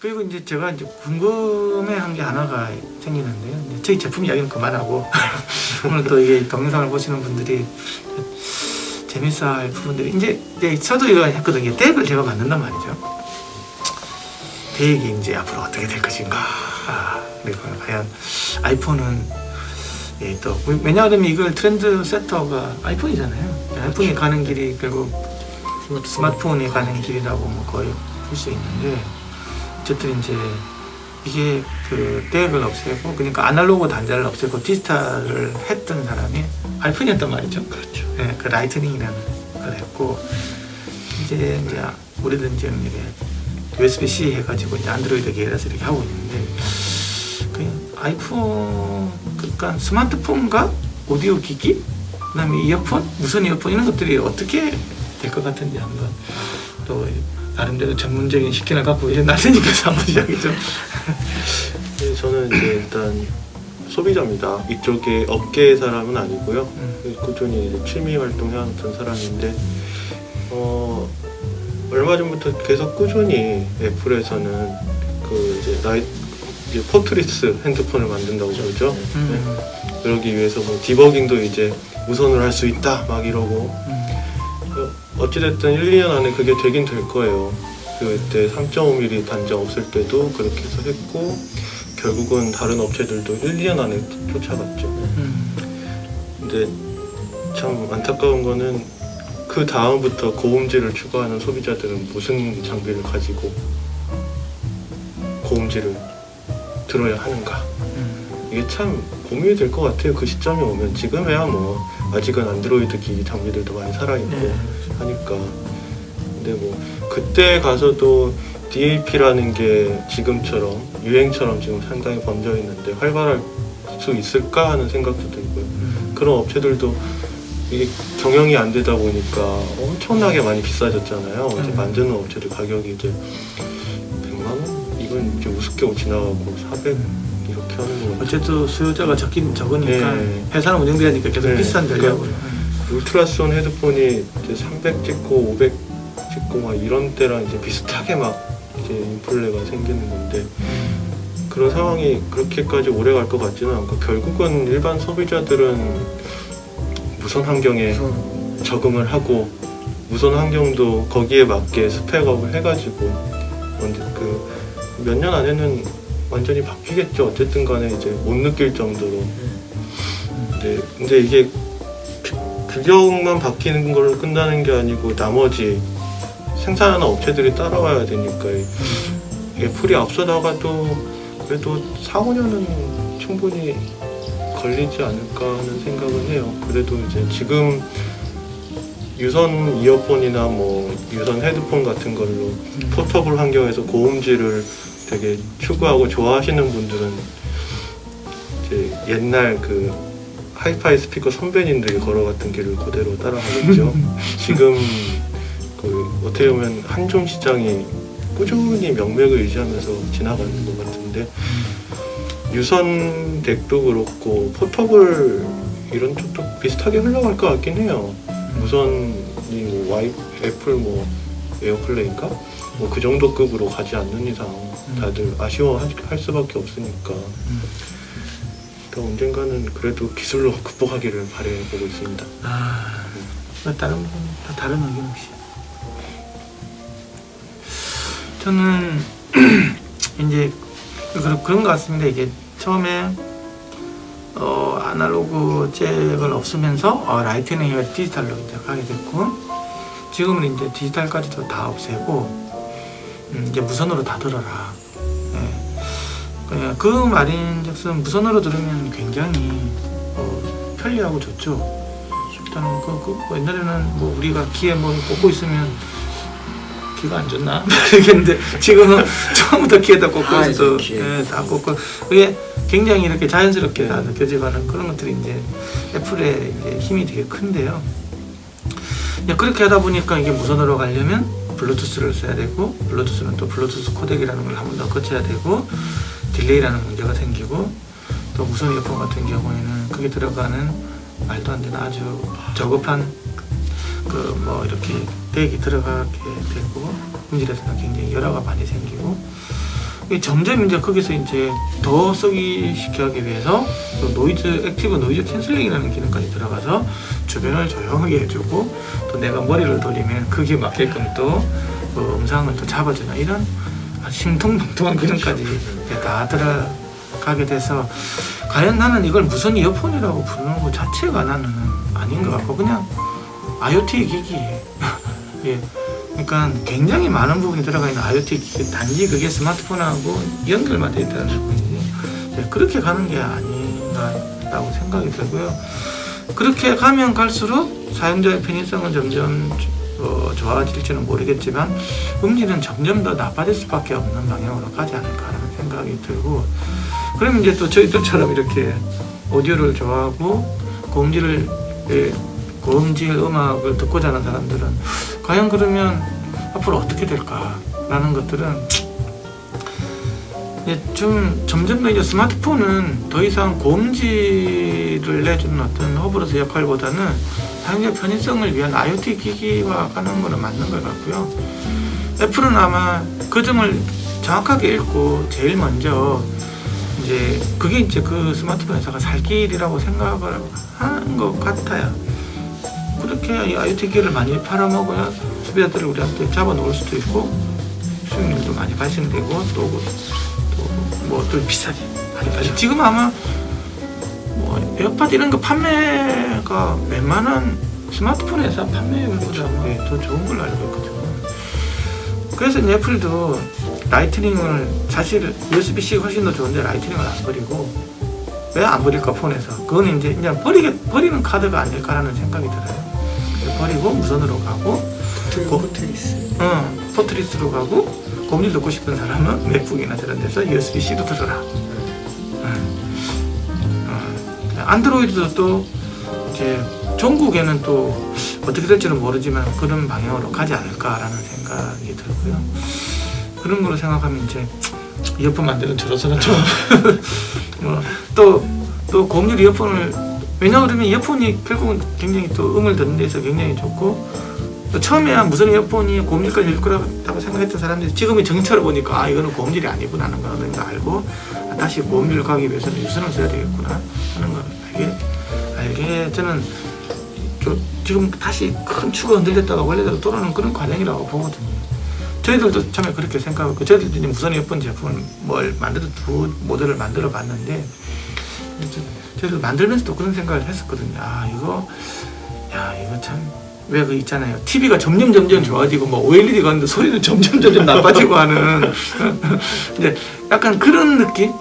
그리고 이제 제가 이제 궁금해한 게 하나가 생기는데요. 저희 제품 이야기는 그만하고 오늘 또 이게 동영상을 보시는 분들이 재밌어 할 부분들이 이제, 이제 저도 이거 했거든요. 덱을 제가 만든단 말이죠. 덱이 이제 앞으로 어떻게 될 것인가. 아, 그리고 과연 아이폰은 예, 또 왜냐하면 이걸 트렌드 세터가 아이폰이잖아요. 아이폰이 가는 길이 결국 스마트폰이 가는 길이라고 뭐 거의 볼 수 있는데 어쨌든 이제 이게 그 덱을 없애고 그러니까 아날로그 단자를 없애고 디지털을 했던 사람이 아이폰이었단 말이죠. 그렇죠. 네, 그 라이트닝이라는 걸 했고 이제 이제 우리도 이제 이게 USB-C 해가지고 이제 안드로이드 계열에서 이렇게 하고 있는데 그 아이폰 그러니까 스마트폰과 오디오 기기 그다음에 이어폰 무선 이어폰 이런 것들이 어떻게 될 것 같은지 한번 또 나름대로 전문적인 식견을 갖고 이야기 좀 네, 저는 이제 일단 소비자입니다. 이쪽에 업계의 사람은 아니고요. 음. 꾸준히 이제 취미 활동해왔던 사람인데 어, 얼마 전부터 계속 꾸준히 애플에서는 그 이제 나이 이제 포트리스 핸드폰을 만든다고 그러죠. 음, 그러기 위해서 뭐 디버깅도 이제 무선으로 할 수 있다 막 이러고 음, 어찌됐든 1, 2년 안에 그게 되긴 될 거예요. 그때 3.5mm 단자 없을 때도 그렇게 해서 했고 결국은 다른 업체들도 1, 2년 안에 쫓아갔죠. 음, 근데 참 안타까운 거는 그 다음부터 고음질을 추구하는 소비자들은 무슨 장비를 가지고 고음질을 들어야 하는가. 음, 이게 참 고민이 될 것 같아요. 그 시점이 오면. 지금에야 뭐 아직은 안드로이드 기기 장비들도 많이 살아있고 네. 하니까 근데 뭐 그때 가서도 DAP라는 게 지금처럼 유행처럼 지금 상당히 번져 있는데 활발할 수 있을까 하는 생각도 들고요 음, 그런 업체들도 이게 경영이 안 되다 보니까 엄청나게 많이 비싸졌잖아요. 이제 음. 만드는 업체들 가격이 이제 100만 원? 이건 이제 우습게 지나가고 400 어쨌든 수요자가 적긴 적으니까 네. 회사는 운영되니까 계속 네. 비싼 되려고 울트라손 헤드폰이 이제 300 찍고 500 찍고 막 이런 때랑 이제 비슷하게 막 이제 인플레가 생기는 건데 그런 상황이 그렇게까지 오래 갈 것 같지는 않고 결국은 일반 소비자들은 무선 환경에 적응을 하고 무선 환경도 거기에 맞게 스펙업을 해가지고 언제 그몇 년 안에는 완전히 바뀌겠죠. 어쨌든 간에 이제 못 느낄 정도로. 근데, 근데 이게 규- 규격만 바뀌는 걸로 끝나는 게 아니고 나머지 생산하는 업체들이 따라와야 되니까 이 애플이 앞서 나가도 그래도 4, 5년은 충분히 걸리지 않을까 하는 생각은 해요. 그래도 이제 지금 유선 이어폰이나 뭐 유선 헤드폰 같은 걸로 포터블 환경에서 고음질을 되게 추구하고 좋아하시는 분들은 이제 옛날 그 하이파이 스피커 선배님들이 걸어갔던 길을 그대로 따라가겠죠. 지금 그 어떻게 보면 한종 시장이 꾸준히 명맥을 유지하면서 지나가는 것 같은데 유선 덱도 그렇고 포터블 이런 쪽도 비슷하게 흘러갈 것 같긴 해요. 무선이 뭐 와이 애플 뭐 에어플레이인가 뭐 그 정도 급으로 가지 않는 이상 다들 아쉬워할 수밖에 없으니까 또 언젠가는 그래도 기술로 극복하기를 바라보고 있습니다. 아, 뭐 다른 분, 다 다른 의견 혹시? 저는 이제 그런 것 같습니다. 이게 처음에 어, 아날로그 잭을 없으면서 어, 라이트닝을 디지털로 이제 가게 됐고 지금은 이제 디지털까지도 다 없애고 음, 이제 무선으로 다 들어라. 예. 그냥 그 말인즉슨 무선으로 들으면 굉장히 어, 편리하고 좋죠. 일단은 그, 그 뭐 옛날에는 뭐 우리가 귀에 뭐 꽂고 있으면 귀가 안 좋나 모르겠는데 지금은 처음부터 귀에다 꽂고 다 있어, 예, 다 꽂고 그게 굉장히 이렇게 자연스럽게 다 느껴지가는 그런 것들이 이제 애플의 이제 힘이 되게 큰데요. 그렇게 하다 보니까 이게 무선으로 가려면 블루투스를 써야 되고 블루투스는 또 블루투스 코덱이라는 걸 한 번 더 거쳐야 되고 딜레이라는 문제가 생기고 또 무선 이어폰 같은 경우에는 그게 들어가는 말도 안 되는 아주 저급한 그 뭐 이렇게 덱이 들어가게 되고 음질에서는 굉장히 열화가 많이 생기고 점점 이제 거기서 이제 더 쓰기 쉽게 하기 위해서 또 노이즈 액티브 노이즈 캔슬링이라는 기능까지 들어가서 주변을 조용하게 해주고 또 내가 머리를 돌리면 그게 맞게끔 또 그 음성을 또 잡아주는 이런 아주 심통망통한 기능까지 다 들어가게 돼서 과연 나는 이걸 무슨 이어폰이라고 부르는 것 자체가 나는 아닌 것 같고 그냥 IoT 기기 예. 그러니까 굉장히 많은 부분이 들어가 있는 IoT 기기 단지 그게 스마트폰하고 연결만 돼 있다는 부분이지 예, 그렇게 가는 게 아닌가라고 생각이 들고요. 그렇게 가면 갈수록 사용자의 편의성은 점점 어, 좋아질지는 모르겠지만 음질은 점점 더 나빠질 수밖에 없는 방향으로 가지 않을까라는 생각이 들고 그러면 이제 또 저희들처럼 이렇게 오디오를 좋아하고 고음질을 예, 고음질 음악을 듣고자 하는 사람들은 과연 그러면 앞으로 어떻게 될까 라는 것들은 이제 좀 점점 더 이제 스마트폰은 더 이상 고음질을 내주는 어떤 허브로서 역할보다는 사용자 편의성을 위한 IoT 기기화 가는 거는 맞는 것 같고요. 애플은 아마 그 점을 정확하게 읽고 제일 먼저 이제 그게 이제 그 스마트폰 회사가 살 길이라고 생각을 하는 것 같아요. 그렇게 이 IoT 기기를 많이 팔아먹어야 소비자들을 우리한테 잡아놓을 수도 있고 수익률도 많이 발생되고 또 또뭐또 비싸게 많이 발생. 지금 아마 뭐 에어팟 이런 거 판매가 웬만한 스마트폰 회사 판매율보다 뭐더 좋은 걸로 알고 있거든요. 그래서 애플도 라이트닝을 사실 USB-C 훨씬 더 좋은데 라이트닝을 안 버리고 왜 안 버릴까 폰에서 그건 이제 그냥 버리게 버리는 카드가 아닐까라는 생각이 들어요. 그래서 버리고 무선으로 가고 고- 포트리스 어, 포트리스로 가고 고음질 듣고 싶은 사람은 맥북이나 저런 데서 USB-C로 들어라. 음. 어, 안드로이드도 또 이제 전국에는 또 어떻게 될지는 모르지만 그런 방향으로 가지 않을까라는 생각이 들고요. 그런 걸로 생각하면 이제 이어폰 만드는 저로서는 뭐 좀뭐또또 고음질 이어폰을 왜냐 그러면 이어폰이 결국은 굉장히 또 음을 듣는 데서 굉장히 좋고 또 처음에야 무선 이어폰이 고음질까지 일 거라고 생각했던 사람들이 지금의 정찰을 보니까 아 이거는 고음질이 아니구나 하는 걸 알고 아, 다시 고음질을 가기 위해서는 유선을 써야 되겠구나 하는 걸 알게 알게 저는 좀 지금 다시 큰 축을 흔들렸다가 원래대로 돌아오는 그런 과정이라고 보거든요. 저희들도 처음에 그렇게 생각하고 저희들도 무선 이어폰 제품을 뭘 만들어 두 모델을 만들어 봤는데 저희도 만들면서도 그런 생각을 했었거든요. 아 이거 야 이거 참 왜 그 있잖아요. TV가 점점 점점 좋아지고 뭐 OLED 가는데 소리는 점점 점점 나빠지고 하는 이제 약간 그런 느낌.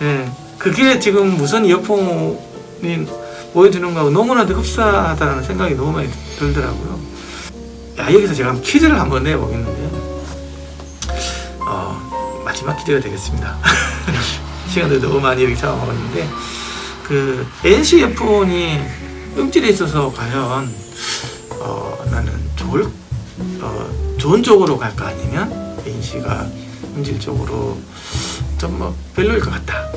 예, 그게 지금 무선 이어폰이 보여주는 거하고 너무나도 흡사하다는 생각이 너무 많이 들더라고요. 야 여기서 제가 한번 퀴즈를 한번 내보겠는데요. 어, 마지막 퀴즈가 되겠습니다. 시간도 너무 많이 여기 잡아먹었는데 그 NC 이어폰이 음질에 있어서 과연 어, 나는 좋을 어, 좋은 쪽으로 갈까 아니면 NC가 음질 쪽으로 좀 뭐 별로일 것 같다.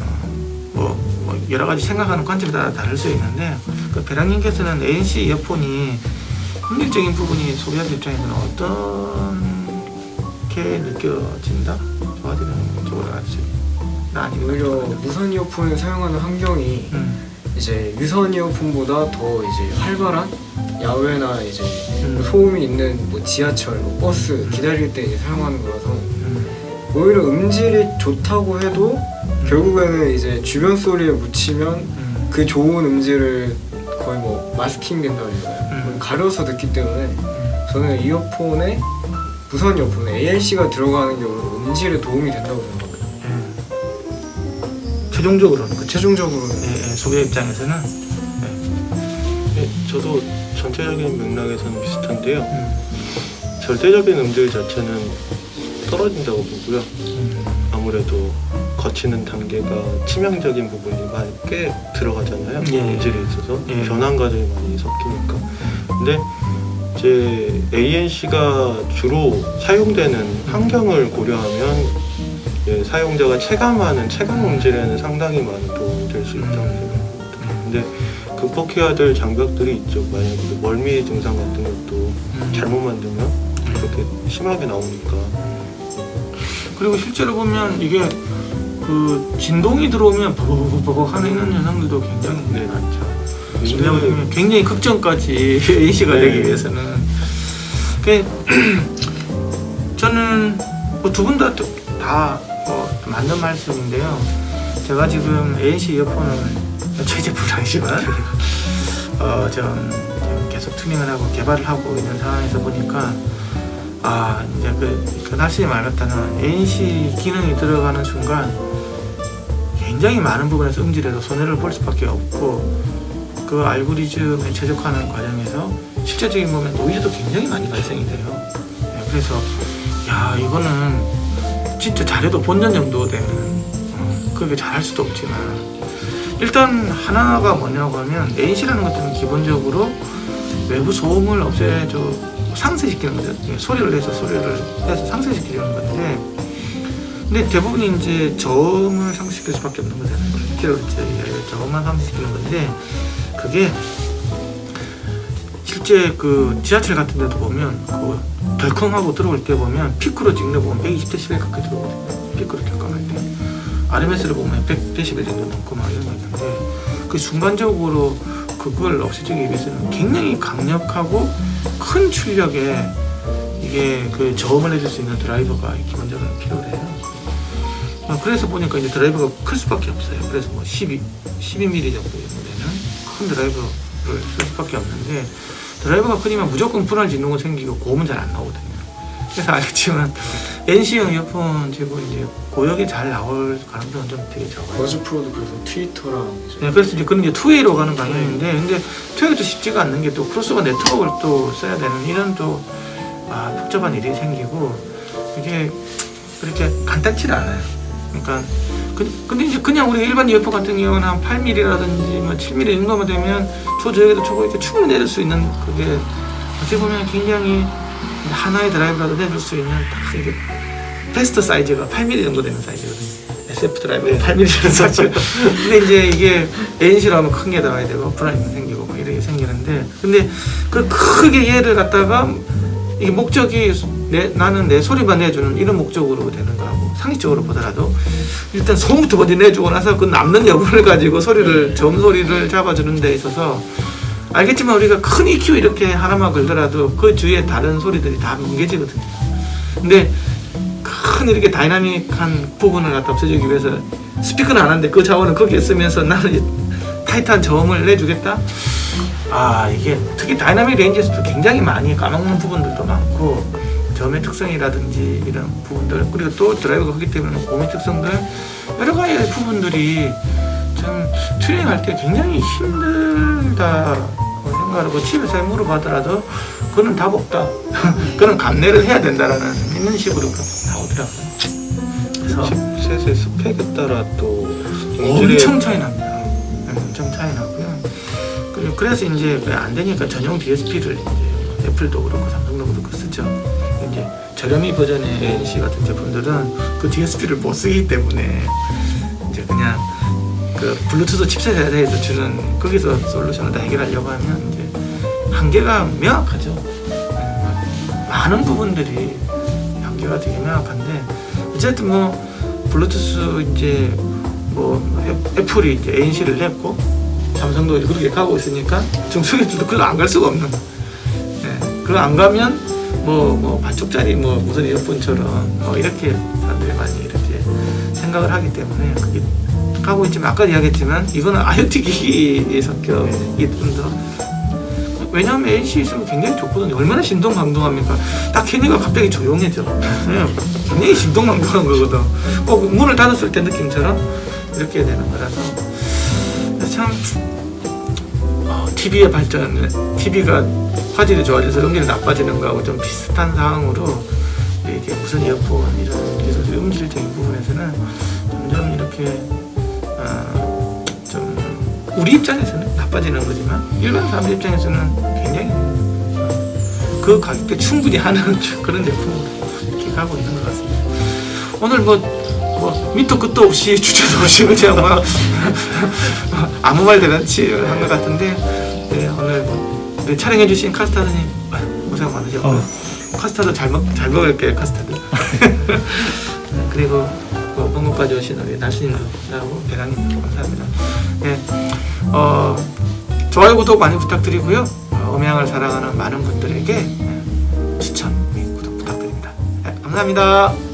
어, 뭐, 뭐 여러 가지 생각하는 관점에 따라 다를 수 있는데 그 배랑님께서는 ANC 이어폰이 음질적인 부분이 소비자들 입장에서는 어떻게 느껴진다? 좋아지는 쪽으로 갈수 아니면 오히려 무선 이어폰을 사용하는 환경이 음, 이제 유선 이어폰보다 더 이제 활발한 야외나 이제 음. 소음이 있는 뭐 지하철, 뭐 버스 기다릴 때 이제 사용하는 거라서 음, 오히려 음질이 좋다고 해도 결국에는 이제 주변 소리에 묻히면 음, 그 좋은 음질을 거의 뭐 마스킹 된다고? 음. 거의 가려서 듣기 때문에 음. 저는 이어폰에 무선 이어폰에 ALC가 들어가는 게 오히려 음질에 도움이 된다고 생각해요. 예. 최종적으로는 그렇죠. 최종적으로는 예, 예, 소비자 입장에서는 예, 저도 전체적인 맥락에서는 비슷한데요. 음, 절대적인 음질 자체는 떨어진다고 보고요. 음, 아무래도 거치는 단계가 치명적인 부분이 많이 꽤 들어가잖아요. 예. 음질에 있어서 예. 변환 과정이 많이 섞이니까. 근데 이제 ANC가 주로 사용되는 환경을 고려하면 예, 사용자가 체감하는 체감 음질에는 상당히 많은 도움이 될 수 있다고 생각합니다. 근데 극복해야 될 장벽들이 있죠. 만약에 그 멀미 증상 같은 것도 음. 잘못 만들면 그렇게 심하게 나오니까 그리고 실제로 보면 이게 그 진동이 들어오면 버벅버벅 하는 현상들도 굉장히 네. 많죠. 굉장히 왜냐하면 굉장히 극정까지 AC가 네. 되기 위해서는 그 저는 뭐 두분다다 뭐 맞는 말씀인데요. 제가 지금 ANC 이어폰을 최제품은 아니지만 어 좀 계속 튜닝을 하고 개발을 하고 있는 상황에서 보니까 아 이제 그, 그 날씨 말 같다는 ANC 기능이 들어가는 순간 굉장히 많은 부분에서 음질에서 손해를 볼 수밖에 없고 그 알고리즘에 최적화하는 과정에서 실제적인 보면 노이즈도 굉장히 많이 발생이 돼요. 네, 그래서 야 이거는 진짜 잘해도 본전 정도 되면 어, 그렇게 잘할 수도 없지만 일단 하나가 뭐냐고 하면 NC라는 것들은 기본적으로 외부 소음을 없애줘 상쇄시키는 거죠. 예, 소리를 내서 소리를 해서 상쇄시키려는 건데 근데 대부분이 이제 저음을 상쇄시킬 수밖에 없는 거잖아요. 킬로헤르츠 저음만 상쇄시키는 건데 그게 실제 그 지하철 같은 데도 보면 그 덜컹하고 들어올 때 보면 피크로 찍는 거 보면 120데시벨 가까이 들어오거든요. 피크로 격감할 때. RMS를 보면 100데시벨 정도 넘고 막 이런 거 있는데 그 순간적으로 그걸 없애주기 위해서는 굉장히 강력하고 큰 출력에 이게 그 저음을 해줄 수 있는 드라이버가 기본적으로 필요해요. 어, 그래서 보니까 이제 드라이버가 클 수밖에 없어요. 그래서 뭐 12, 12mm 정도 되는 큰 드라이버를 쓸 수밖에 없는데 드라이버가 크니까 무조건 분할 진동은 생기고 고음은 잘 안 나오거든요. 그래서 알겠지만 NC형 이어폰 지금 이제 고역이 잘 나올 가능성은 좀 되게 적어요. 버즈 프로도 그래서 트위터랑 이제 네, 그래서 이제 그런 게 투웨이로 가는 방향인데, 근데 투웨이가 또 쉽지가 않는 게 또 크로스오버 네트워크를 또 써야 되는 이런 또 아, 복잡한 일이 생기고 이게 그렇게 간단치가 않아요. 그러니까 그, 근데 이제 그냥 우리 일반 이어폰 같은 경우는 한 8mm라든지 뭐 7mm 정도만 되면 초저역에도 초고역에 충분히 내릴 수 있는 그게 어떻게 보면 굉장히 하나의 드라이브라도 내줄 수 있는 딱 이게 베스트 사이즈가 8mm 정도 되는 사이즈거든요. SF 드라이브가 8mm 되는 사이즈. 근데 이제 이게 NC로 하면 큰 게 나와야 되고 브라이브 생기고 막 이렇게 생기는데 근데 그 크게 얘를 갖다가 이게 목적이 내, 나는 내 소리만 내주는 이런 목적으로 되는 거하고 상식적으로 보더라도 일단 소음부터 먼저 내주고 나서 그 남는 여부를 가지고 소리를 점 소리를 잡아주는 데 있어서 알겠지만 우리가 큰 EQ 이렇게 하나만 걸더라도 그 주위에 다른 소리들이 다 뭉개지거든요. 근데 큰 이렇게 다이나믹한 부분을 갖다 없애주기 위해서 스피커는 안 하는데 그 자원을 거기에 쓰면서 나는 이 타이트한 저음을 내주겠다? 아 이게 특히 다이나믹 레인지에서도 굉장히 많이 까먹는 부분들도 많고 저음의 특성이라든지 이런 부분들 그리고 또 드라이브가 크기 때문에 고음의 특성들 여러 가지 부분들이 좀 튜닝할 때 굉장히 힘들다고 생각하고 집에서 물어봐더라도 그거는 답 없다 그는 감내를 해야 된다라는 이런 식으로 나오더라고요 그래서 칩셋의 스펙에 따라 또 엄청 차이 납니다. 네, 엄청 차이 나고요. 그래서 이제 왜안 되니까 전용 DSP를 이제 애플도 그렇고 삼성도 그렇고 저렴이 버전의 ANC 같은 제품들은 그 DSP를 못 쓰기 때문에 이제 그냥 그 블루투스 칩셋 회사에서 주는 거기서 솔루션을 다 해결하려고 하면 이제 한계가 명확하죠. 네, 많은 부분들이 한계가 되게 명확한데 어쨌든 뭐 블루투스 이제 뭐 애- 애플이 이제 ANC를 냈고 삼성도 그렇게 가고 있으니까 중소기업들도 그걸 안 갈 수가 없는. 네, 그거 안 가면 뭐 뭐 반쪽짜리 뭐 무슨 이어폰처럼 뭐 이렇게 사람들이 많이 이렇게 생각을 하기 때문에 그게 가고 있지만 아까 이야기했지만 이거는 IoT 기기의 성격이 좀더 왜냐하면 NC 있으면 굉장히 좋거든요. 얼마나 신동방동합니까? 딱 켜니까 갑자기 조용해져. 네, 굉장히 신동방동한 거거든. 꼭 문을 닫았을 때 느낌처럼 이렇게 되는 거라서 참 TV의 발전, TV가 화질이 좋아져서 음질이 나빠지는 거하고 좀 비슷한 상황으로 이게 무슨 이어폰 이런 기술 음질적인 부분에서는 점점 이렇게 어, 좀 우리 입장에서는 나빠지는 거지만 일반 사람들 입장에서는 굉장히 그 가격대 충분히 하는 그런 제품으로 이렇게 가고 있는 것 같습니다. 오늘 뭐, 뭐 밑도 끝도 없이 주제도 없이 그냥 막 아무 말 대잔치 한것 같은데 네, 오늘 뭐, 네, 촬영해주신 카스타드님 아유, 고생 많으셨고요. 어. 카스타드 잘, 먹, 잘 먹을게요 카스타드. 그리고 뭐 본국까지 오신 우리 날씨님하고 배강님 감사합니다. 예, 어, 좋아요 구독 많이 부탁드리고요. 어, 음향을 사랑하는 많은 분들에게 추천, 구독 부탁드립니다. 예, 감사합니다.